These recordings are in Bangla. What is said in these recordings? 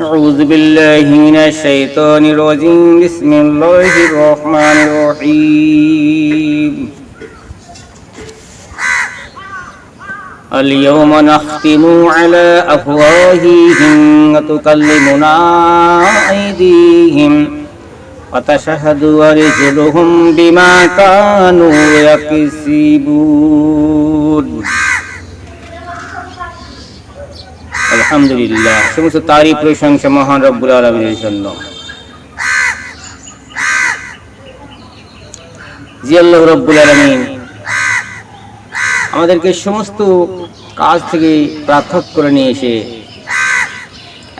أعوذ بالله من الشيطان الرجيم بسم الله الرحمن الرحيم اليوم نختم على أفواههم وتكلمنا أيديهم وتشهد أرجلهم بما كانوا يكسبون আলহামদুলিল্লাহ। সমস্ত তারই প্রশংসা মহান রব্বুল আলমীর জন্য। রব্বুল আলমিন, আমাদেরকে সমস্ত কাজ থেকে পৃথক করে নিয়ে এসে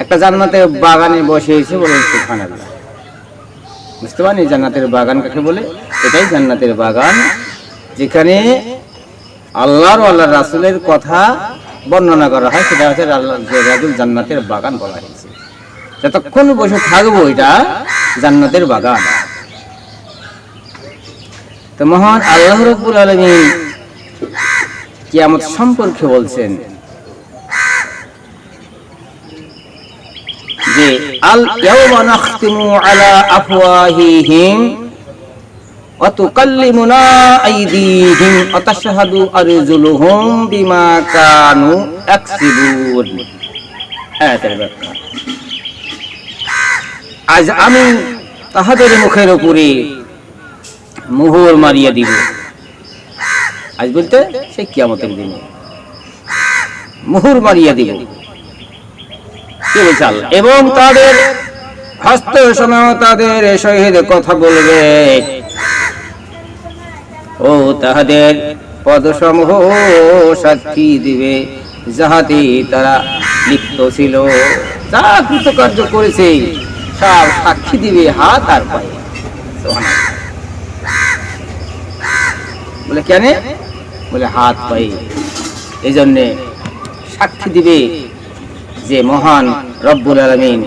একটা জান্নাতের বাগানে বসে এসে বলেন সুখান বুঝতে পারেন জান্নাতের বাগান কাকে বলে? এটাই জান্নাতের বাগান, যেখানে আল্লাহর আল্লাহ রাসুলের কথা বর্ণনা করা হয়, সেটা হচ্ছে রাজুল জান্নাতের বাগান বলা হয়েছে। যতক্ষণ বসে থাকব এটা জান্নাতের বাগান। তো মহান আল্লাহ রব্বুল আলমী কিয়ামত সম্পর্কে বলছেন যে আল আলা আফওয়াহিহিম وتكلمنا أيديهم وتشهد أرجلهم بما كانوا يكسبون আয়াতের ব্যাখ্যা আজ আমি তাহাদের মুখের উপরে মোহর মারিয়া দিব আজ বলতে সেই কিয়ামতের দিনে মোহর মারিয়া দিব কি বলছে আল্লাহ? এবং তাদের হস্ত সময় তাদের সহিত কথা বলবে ও তাহাদের পদসমূহ সাক্ষী দিবে যাহাতে তারা লিপ্ত ছিল। যা কৃতকার্য করেছে সব সাক্ষী দিবে হাত আর পায়ে। বলে, কেন? বলে, হাত, পায়ে। এই জন্যে সাক্ষী দিবে যে মহান রব্বুল আলমিন।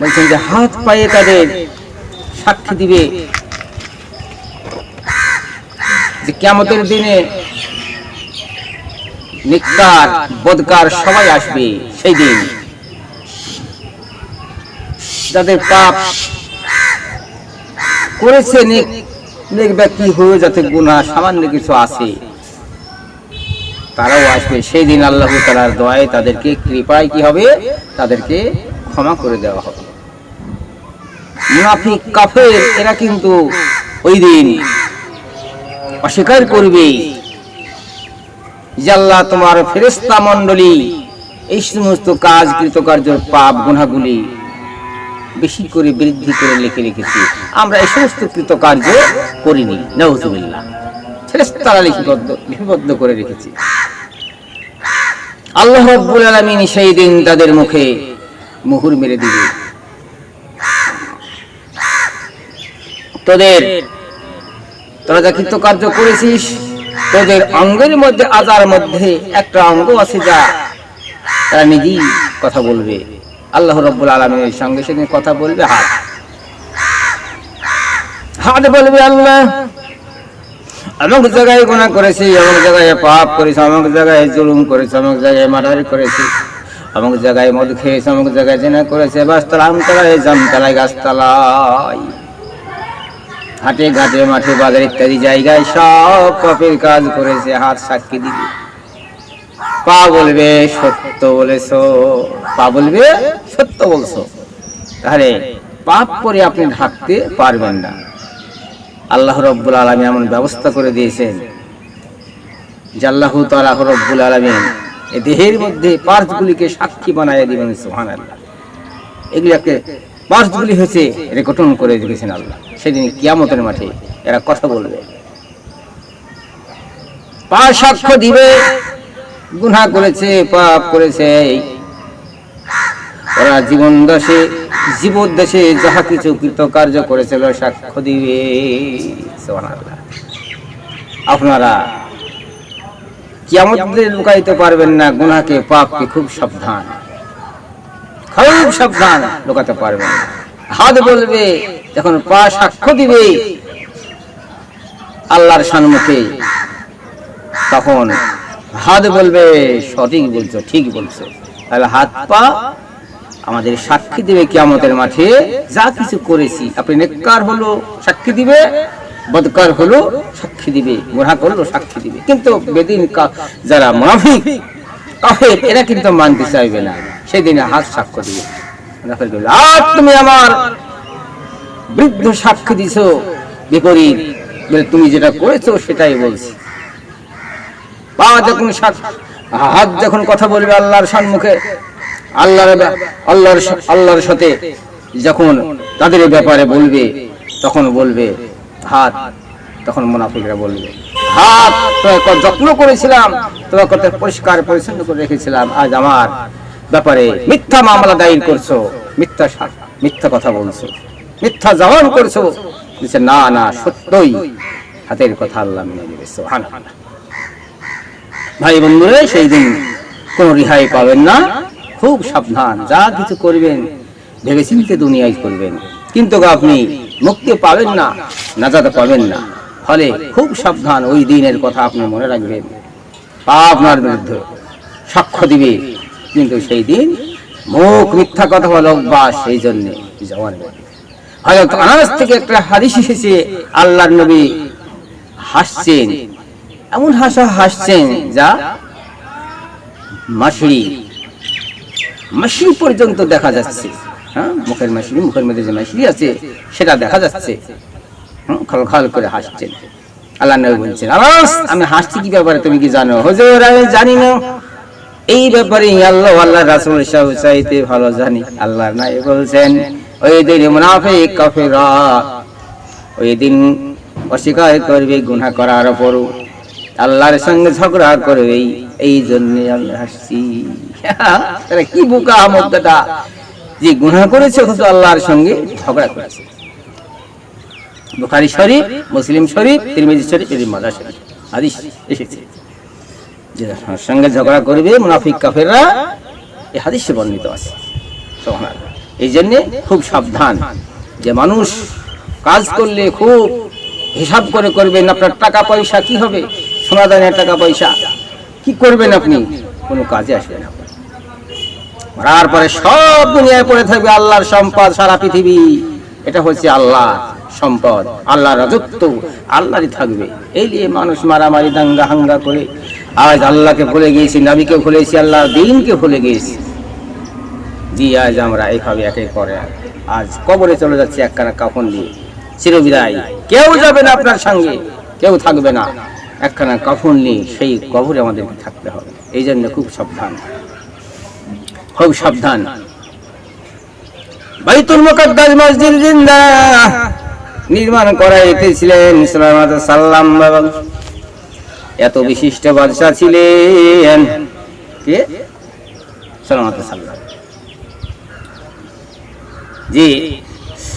বলছেন যে হাত, পায়ে তাদের সাক্ষী দিবে যে কেমতের দিনে নিকার বদকার সবাই আসবে সেই দিন। যাদের পাপ করেছে নেক ব্যক্তি হয়ে যাতে গুণা সামান্য কিছু আছে, তারাও আসবে। সেই দিন আল্লাহ তালার দোয়ায় তাদেরকে কৃপায় কি হবে? তাদেরকে ক্ষমা করে দেওয়া হবে। মুনাফিক, কাফের, এরা কিন্তু ওই দিন অস্বীকার করবে। আল্লাহ তোমার ফেরেস্তা মণ্ডলী, এই সমস্ত কাজ কৃতকার্য পাপ গুণাগুলি বেশি করে বৃদ্ধি করে লিখে রেখেছি। আমরা এই সমস্ত কৃতকার্য করিনি। নজুবিল্লাহ ফেরেস্তারা লিপিবদ্ধ লিপিবদ্ধ করে রেখেছি। আল্লাহ রব্বুল আলমিন সেই দিন তাদের মুখে মুহুর মেরে দিবে। তোদের তোরা যা কৃতকার্য করেছিস, তোদের অঙ্গের মধ্যে, আজার মধ্যে একটা অঙ্গ আছে যা তারা নিজেই কথা বলবে। আল্লাহ রব্বুল আলমের সঙ্গে সঙ্গে কথা বলবে, হাত। হাত বলবে আল্লাহ অমুক জায়গায় গুণা করেছি অমুক জায়গায় পাপ করেছি অমুক জায়গায় জুলুম করেছি অমুক জায়গায় মারামারি করেছি অমুক জায়গায় মদ খেয়েছে অমুক জায়গায় জেনা করেছে বাসতলা আমতলায়, জামতলায়, গাছতলায়। হাটে, ঘাটে, মাঠে, বাজার ইত্যাদি জায়গায় সব পাপের কাজ করেছে, হাত সাক্ষী দিবে পা বলবে, সত্য বলেছ। পা বলবে, সত্য বলছো। তাহলে পাপ করে আপনি ঢাকতে পারবেন না। আল্লাহ রব্বুল আলমী এমন ব্যবস্থা করে দিয়েছেন, যে আল্লাহ তালাহ রব্বুল আলমিন এ দেহের মধ্যে পার্টসগুলিকে সাক্ষী বানায় দিবেন সোহান আল্লাহ এগুলিকে পার্টসগুলি হচ্ছে রেকর্ডন করে রেখেছেন আল্লাহ। সেদিন কিয়ামতের মাঠে এরা কথা বলবে। পা সাক্ষ্য দিবে, গুনাহ করেছে, পাপ করেছে। ওরা জীবন দশে জীবদ্দেশে যাহা কিছু কৃতকার্য করেছিল সাক্ষ্য দিবে। আপনারা কিয়ামতের লুকাইতে পারবেন না, গুনাহকে, পাপকে খুব সাবধান। খুব সাবধান, লুকাতে পারবেন না। হাত বলবে যখন পা সাক্ষ্য দিবে। আল্লাহর সম্মুখে। তখন হাত বলবে, সঠিক বলছো, ঠিক বলছো। তাহলে হাত, পা আমাদের সাক্ষী দিবে কিয়ামতের মাঠে। যা কিছু করেছি, আপনি নেককার হলো, সাক্ষী দিবে, বদকার হলো, সাক্ষী দিবে গুনাহ করল, সাক্ষী দিবে। কিন্তু বেদিন যারা কাফের, এরা কিন্তু মানতে চাইবে না। সেদিন হাত সাক্ষ্য বলবে, আর তুমি আমার বৃদ্ধ সাক্ষী দিছো বিপরীত। তুমি যেটা করেছ সেটাই বলছি। পা যখন হাত যখন কথা বলবে আল্লাহর সম্মুখে আল্লাহর আল্লাহর আল্লাহর সাথে যখন তাদের ব্যাপারে বলবে তখন বলবে হাত। তখন মুনাফিকরা বলবে হাত তোমায় কত যত্ন করেছিলাম তোমাকে পরিষ্কার পরিচ্ছন্ন করে রেখেছিলাম। আজ আমার ব্যাপারে মিথ্যা মামলা দায়ের করছ, মিথ্যা মিথ্যা কথা বলছো, মিথ্যা জবান করছ। না না, সত্যই। হাতের কথা আল্লাহ মেনে নেবে ভাই বন্ধুরা, সেই দিন কোন রেহাই পাবেন না। খুব সাবধান, যা কিছু করবেন ভেবে চিন্তে দুনিয়ায় করবেন। কিন্তু আপনি মুক্তি পাবেন না, নাজাতে পাবেন না। ফলে খুব সাবধান, ওই দিনের কথা আপনি মনে রাখবেন। পা আপনার বিরুদ্ধে সাক্ষ্য দিবে। কিন্তু সেই দিন মুখ মিথ্যা কথা বলা অভ্যাস সেই জন্য আনাজ থেকে একটা হাদিস এসেছে নবী হাসছেন। এমন হাসা হাসছেন যা পর্যন্ত দেখা যাচ্ছে। হ্যাঁ মুখের মুখের মধ্যে যে আছে, সেটা দেখা যাচ্ছে। খাল খাল করে হাসছেন। আল্লাহ নবী বলছেন আবাস আমি হাসছি কি ব্যাপারে তুমি কি জানো? হুজুর, আমি জানি না। এই ব্যাপারে আল্লাহ আল্লাহ রাসূল সাহেব চাইতে ভালো জানি। আল্লাহ নাই বলছেন, ওই দিন মুনাফিক, কাফেররা ওই দিন অস্বীকার করবে, গুনাহ করার পরও আল্লাহর সঙ্গে ঝগড়া করবে, এই জন্য আমি হাসছি। কি বোকা মধ্যটা যে গুনাহ করেছে, অথচ আল্লাহর সঙ্গে ঝগড়া করেছে। বুখারী শরীফ, মুসলিম শরীফ, তিরমিজি শরীফ এর মাদা শরীফ। হাদিস এসেছে। যে সঙ্গে ঝগড়া করবে মুনাফিক কাফেররা এই হাদিসে বর্ণিত আছে। এই জন্যে খুব সাবধান যে মানুষ কাজ করলে খুব হিসাব করে করবেন, আপনার টাকা পয়সা কি হবে? সোনা দানের টাকা পয়সা। কি করবেন আপনি? কোনো কাজে আসবে না মরার পরে সব দুনিয়ায় পড়ে থাকবে আল্লাহর সম্পদ, সারা পৃথিবী। এটা হচ্ছে আল্লাহ সম্পদ আল্লাহ রাজত্ব, আল্লাহরই থাকবে। এই নিয়ে মানুষ মারামারি দাঙ্গা হাঙ্গা করে আজ আল্লাহকে ভুলে গিয়েছি, নবীকে ভুলেছি আল্লাহ দিনকে ভুলে গিয়েছি। জি, আজ আমরা এইভাবে একে করে আজ কবরে চলে যাচ্ছে একখানা কাফন দিয়ে চিরবিদায়, কেউ যাবে না আপনার সঙ্গে, কেউ থাকবে না। একখানা কাফন নিয়ে সেই কবরে আমাদেরকে থাকতে হবে। এই জন্য খুব সাবধান। খুব সাবধান। বাইতুল মুকাদ্দাস মসজিদ জিন্দা নির্মাণ করাইতেছিলেন সালামাত সাল্লাম বাবা এত বিশিষ্ট বাদশা ছিলেন। কে? সালামাত সাল্লাম যে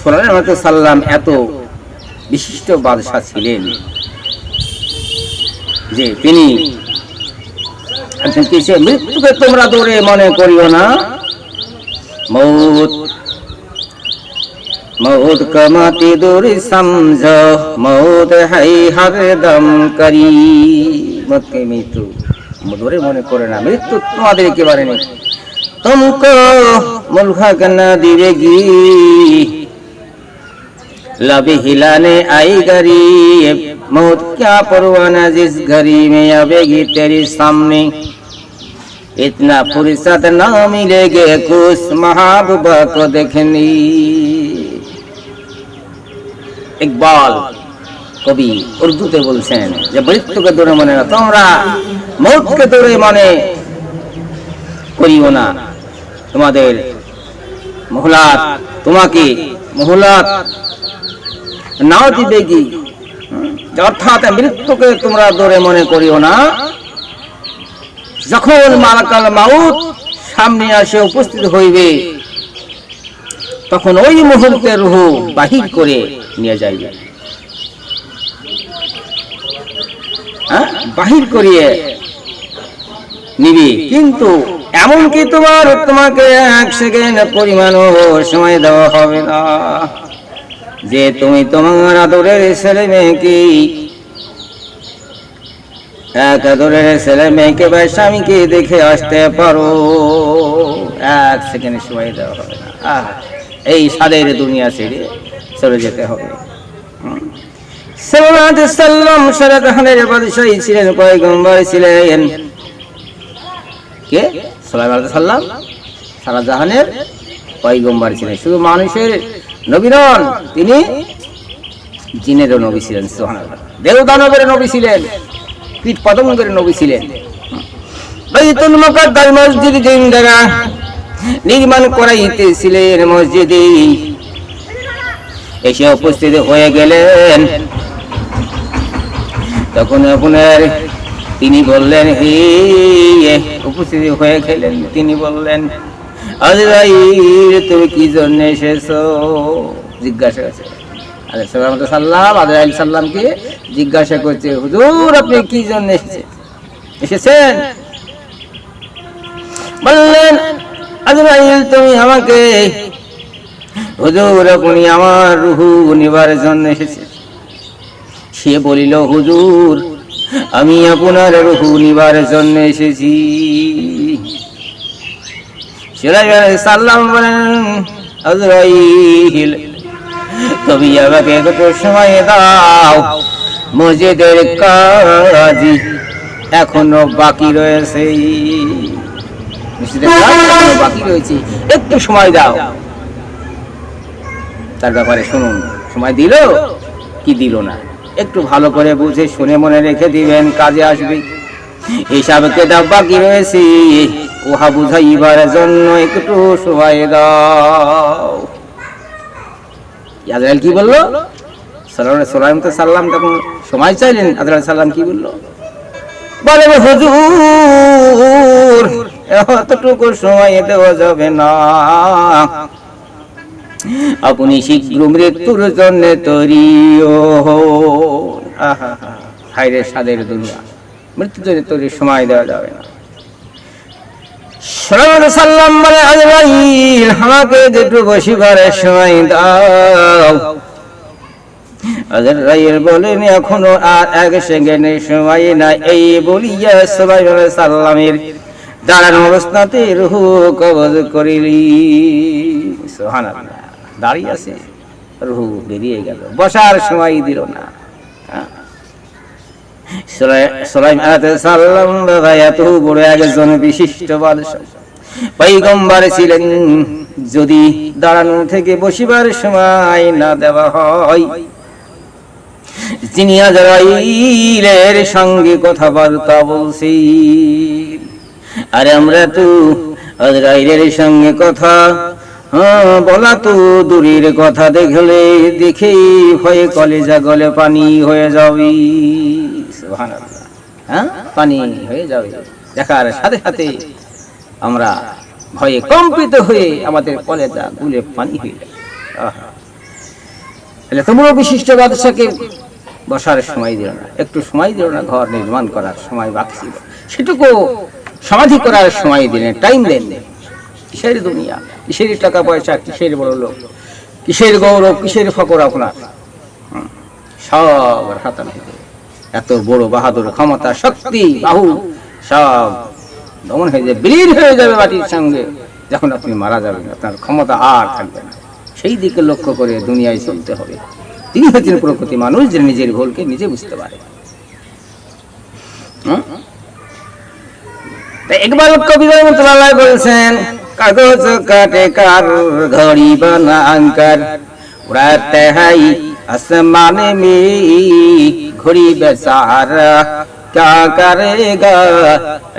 সালামাত সাল্লাম এত বিশিষ্ট বাদশা ছিলেন। যে তিনি একজন মৃত্যুকে তোমরা দৌড়ে মনে করিও না? মৌত মৌত কমাতে দৌড়ে সমঝ মৌত হাই হরদম করি মতকে মৃত্যু দৌড়ে মনে করে না মৃত্যু তোমাদের একেবারে নেই तुमको मुल्क न दिवेगी लब हिलाने आई गरीब मौत क्या परवाना जिस घड़ी में आवेगी तेरे सामने इतना फुर्सत न मिलेगे कुछ महबूबा को देखनी ইকবাল কবি উর্দুতে বলছেন যে মৃত্যুকে দূরে মনে না, তোমরা মৌতকে দূরে মনে করিও না। তোমাদের মহলাত, তোমাকে মহলাত নাও দিবে কি অর্থাৎ মৃত্যুকে তোমরা দূরে মনে করিও না। যখন মালাকাল মাউত সামনে আসে উপস্থিত হইবে, তখন ওই মুহূর্তে রুহ বাহির করে নিয়ে যাইবে হ্যাঁ? বাহির করিয়ে নিবি। কিন্তু এমনকি তোমার তোমাকে এক সেকেন্ড পরিমাণও সময় দেওয়া হবে না। যে তুমি তোমার আদরের ছেলে মেয়েকে এক আদরের ছেলে মেয়েকে বা স্বামীকে দেখে আসতে পারো। এক সেকেন্ড সময় দেওয়া হবে না। এই সাদের দুনিয়া ছেড়ে চলে যেতে হবে। সাল্লাম বাদশাহী ছিলেন, পয়গম্বর ছিলেন। কে? সাল্লাম। সারা জাহানের পয়গম্বর ছিলেন। শুধু মানুষের নবী নন, তিনি জিনেরও নবী ছিলেন, সুবহানাল্লাহ। দেব নবী ছিলেন কীট পতঙ্গের নবী ছিলেন। বাইতুল মসজিদ জিন্দারা নির্মাণ করাইতেছিলেন মসজিদে। এসে উপস্থিত হয়ে গেলেন। তখন আপনার তিনি বললেন উপস্থিত হয়ে গেলেন। তিনি বললেন তুমি কি জন্য এসেছ? জিজ্ঞাসা করছে। তো সাল্লাম আজরাইল সাল্লামকে জিজ্ঞাসা করছে, হুজুর, আপনি কি জন্য এসেছেন? এসেছেন? বললেন, আজরাইল, তুমি আমাকে হুজুর আপনি আমার রুহু নিবার জন্য এসেছে। সে বলিল, হুজুর, আমি আপনার রুহু নিবার জন্য এসেছি। সালাম বলেন আজরাইল তুমি আমাকে একটু সময় দাও, মসজিদের কাজ এখনও বাকি রয়েছে। বাকি রয়েছে, একটু সময় দাও। তার ব্যাপারে শুনুন। সময় দিল? কি দিল না? একটু ভালো করে বুঝে শুনে মনে রেখে দিবেন, কাজে আসবে। হিসাবে কেতাব বাকি রয়েছে, উহা বুঝাইবার জন্য একটু সময় দাও। আজরাইল কি বলল? সাল্লাম তো সাল্লাম তখন সময় চাইলেন। আজরাইল সাল্লাম কি বলল? বলে হুজুর, এতটুকু সময় দেওয়া যাবে না। আপনি শীঘ্র মৃত্যুর জন্য তৈরি হাইরে সাদের দুনিয়া। মৃত্যুর জন্য তৈরি সময় দেওয়া যাবে না। এই বলিয়া সাল্লামের দাঁড়ানো অবস্থাতে রুহু কবজ করিলি। সুবহানাল্লাহ। দাঁড়িয়ে আছে। রুহু বেরিয়ে গেল। বসার সময় দিল না। সুলাইম আলাইহিস সালাম বাবা এত বড় একজন বিশিষ্ট বাদশাহ। পয়গম্বর ছিলেন যদি দাঁড়ানো থেকে বসিবার সময় না দেওয়া হয়। যিনি আজরাইলের সঙ্গে কথাবার্তা বলছি আরে আমরা তো আজরাইলের সঙ্গে কথা বলা তো দূরের কথা দেখলে দেখেই ভয়ে কলেজা গলে পানি হয়ে যাবে। হ্যাঁ পানি হয়ে যাবে। দেখার সাথে সাথে আমরা ভয়ে কম্পিত হয়ে আমাদের কলেজা গুলে পানি হয়ে। তাহলে তোমরা বিশিষ্ট বাদশাকে বসার সময় দিল না। একটু সময় দিল না, ঘর নির্মাণ করার সময় বাকি ছিল সেটুকু সমাধি করার সময় দিলেন টাইম দেন কিসের দুনিয়া? কিসের টাকা পয়সা, কিসের বড় লোক? কিসের গৌরব, কিসের ফকর আপনার? সব হাতানো এত বড় বাহাদুর ক্ষমতা শক্তি বাহু, সব দমন হয়ে যাবে বিলীন হয়ে যাবে মাটির সঙ্গে। যখন আপনি মারা যাবেন, আপনার ক্ষমতা আর থাকবে না। সেই দিকে লক্ষ্য করে দুনিয়ায় চলতে হবে। তিনি হচ্ছেন প্রকৃতি মানুষ, যে নিজের ভুলকে নিজে বুঝতে পারে। একবার কবি রহমতুল্লাহ বলছেন কাগজ কাটে কার ঘড়ি বানা अंकर उड़ाते हैं आसमान में घड़ी बेचारा क्या करेगा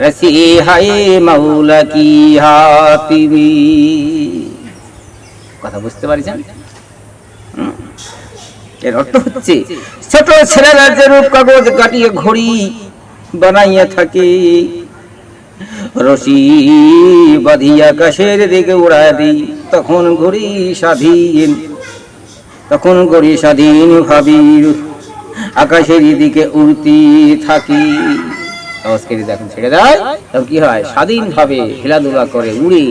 रसी है मौला की हातिमी কথা বুঝতে পারছেন হুম। এর অর্থ হচ্ছে ছোট ছেলেরা যে রূপ কাগজ কাটিয়ে ঘড়ি বানাইয়া থাকে রশি বাঁধিয়া আকাশের দিকে উড়া দিই তখন ঘড়ি স্বাধীন, তখন ঘড়ি স্বাধীন ভাবি আকাশের দিকে উড়তি থাকি। আওয়াজকারী দেখুন ছেড়ে দেয়। তখন কি হয়? স্বাধীন ভাবে খেলাধুলা করে উড়ে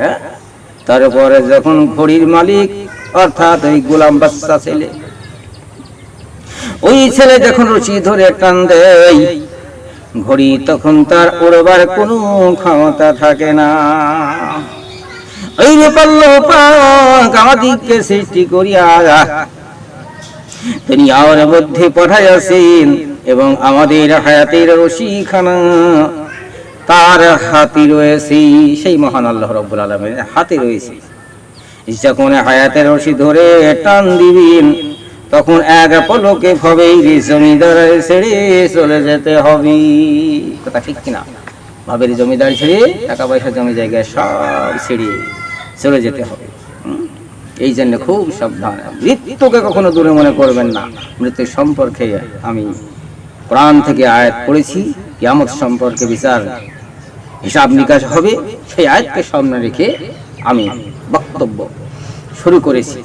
হ্যাঁ? তারপরে যখন ঘড়ির মালিক, অর্থাৎ ওই গোলাম বাচ্চা ছেলে, ওই ছেলে যখন রশি ধরে টান দেয় ঘড়ি তখন তার উড়বার কোনো ক্ষমতা থাকে না। সৃষ্টি করিয়া তিনি এবং আমাদের হায়াতের তার হাতে রয়েছে। সেই মহান আল্লাহ আলমের হাতে রয়েছে। যখন হায়াতের রশি ধরে টান দিবেন তখন এক পলকে ভবেই রে জমিদার ছেড়ে চলে যেতে হবে। কথা ঠিক কিনা? ভাবের জমিদার ছেড়ে টাকা পয়সা জমি জায়গায় সব ছেড়ে চলে যেতে হবে। এই জন্য খুব সাবধান। মৃত্যুকে কখনো দূরে মনে করবেন না। মৃত্যু সম্পর্কে আমি প্রাণ থেকে আয়াত পড়েছি। কিয়ামত সম্পর্কে বিচার, হিসাব নিকাশ হবে। সেই আয়াতকে সামনে রেখে আমি বক্তব্য শুরু করেছি।